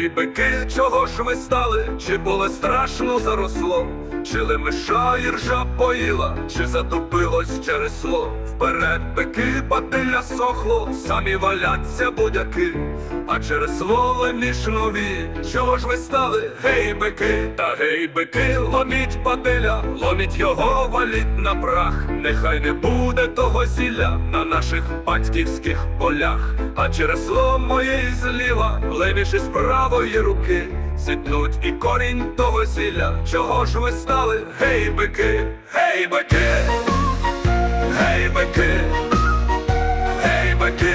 Гей, бики, чого ж ви стали? Чи було страшно заросло? Чи лемеша іржа поїла, чи затопилось чересло? Вперед бики, батиля сохло, самі валяться будяки, а чересло леміш нові. Чого ж ви стали? Гей, бики, та гей, бики, ломіть батиля, ломіть його, валіть на прах. Нехай не буде того зілля на наших батьківських полях, а через чересло моєї зліва, леміш із правої руки. Зітнуть і корінь того зілля, чого ж ви стали? Гей, бики, гей, бики, гей, бики, гей, бики.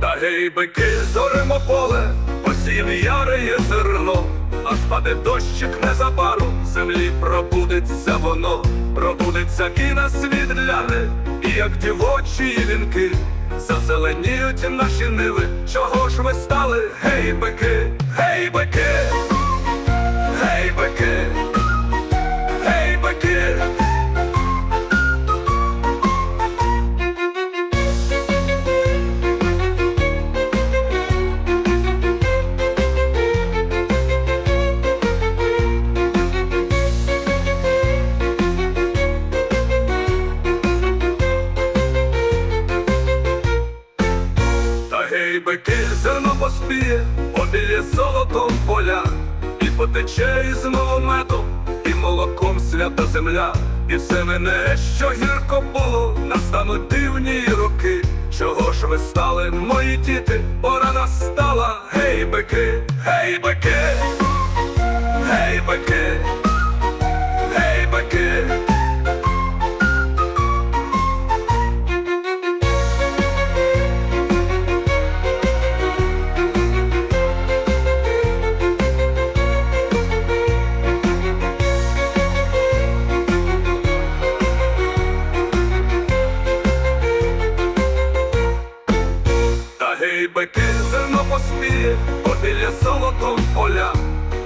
Та гей, бики, зоримо поле, посіяне яре є зерно, а спаде дощик незабаром, землі пробудеться воно, пробудеться і на і як дівочі вінки, зазеленіють наші ниви. Чого ж ви стали? Гей, бики, гей, бики, бики, зерно поспіє, обілє золотом поля, і потече із медом, і молоком свята земля, і все мене, що гірко було, настануть дивні роки. Чого ж ви стали, мої діти? Пора настала, гей, бики, гей, бики, гей, бики, гей, бики, зерно поспіє, обілля золотом поля,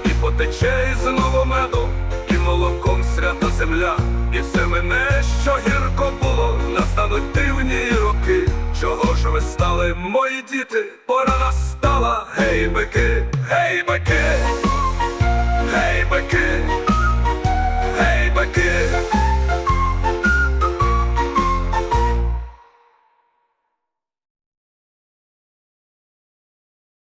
і потече із медом, і молоком свята земля, і все мене, що гірко було, настануть дивні роки. Чого ж ви стали, мої діти? Пора настала, гей, бики, гей, бики, гей, бики.